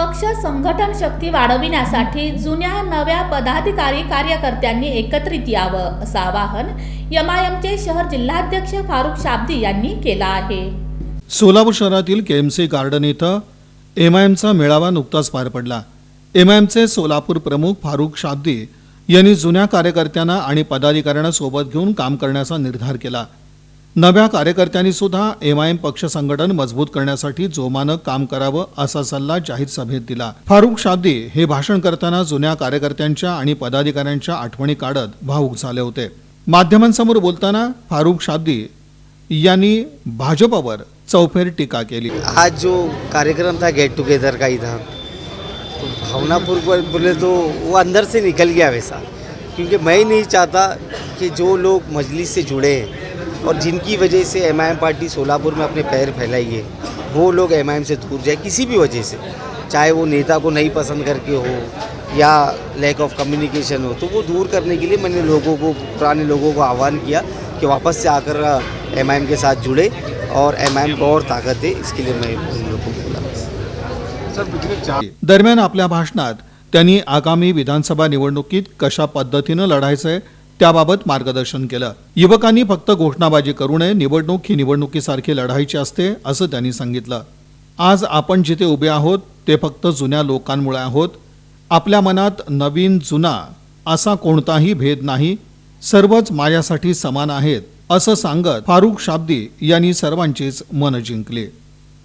पक्ष संघटन शक्ती वाढविण्यासाठी जुन्या नव्या पदाधिकारी कार्यकर्त्यांनी एकत्रित यावं असं आवाहन एमआयएमचे शहर जिल्हाध्यक्ष फारुख शाब्दी यांनी केलं आहे. सोलापूर शहरातील केएमसी गार्डन इथं एम आय एमचा मेळावा नुकताच पार पडला. एम आय एमचे सोलापूर प्रमुख फारुख शाब्दी यांनी जुन्या कार्यकर्त्यांना आणि पदाधिकाऱ्यांना सोबत घेऊन काम करण्याचा निर्धार केला. नव्या कार्यकर्त्यांनी सुद्धा एमआयएम एम पक्ष संघटन मजबूत करण्यासाठी जोमानं काम करावं असा सल्ला जाहीर सभेत दिला. फारुख शाब्दी हे भाषण करताना जुन्या कार्यकर्त्यांच्या आणि पदाधिकाऱ्यांच्या आठवणी काढत भावूक झाले होते. माध्यमांसमोर बोलताना फारुख शाब्दी यांनी भाजपावर चौफेर टीका केली. आज जो कार्यक्रम था गेट टुगेदर का ही था तो बोले तो वो अंदर से निकल गया वैसा. क्योंकि मैं नहीं चाहता कि जो लोग मजलिस से जुड़े हैं और जिनकी वजह से एम पार्टी सोलापुर में अपने पैर फैलाई है वो लोग एम से दूर जाए किसी भी वजह से। चाहे वो नेता को नहीं पसंद करके हो या लैक ऑफ कम्युनिकेशन हो तो वो दूर करने के लिए मैंने लोगों को पुराने लोगों को आह्वान किया कि वापस से आकर एम के साथ जुड़े और एम को और ताकत दे। इसके लिए मैं उन लोगों को बोला दरम्यान आपल्या भाषणात त्यांनी आगामी विधानसभा निवडणुकीत कशा पद्धतीनं लढायचंय त्याबाबत मार्गदर्शन केलं. युवकांनी फक्त घोषणाबाजी करू नये निवडणूक ही निवडणुकीसारखी लढायची असते असं त्यांनी सांगितलं. आज आपण जिथे उभे आहोत ते फक्त जुन्या लोकांमुळे आहोत. आपल्या मनात नवीन जुना असा कोणताही भेद नाही. सर्वच माझ्यासाठी समान आहेत असं सांगत फारुख शाब्दी यांनी सर्वांचीच मनं जिंकली.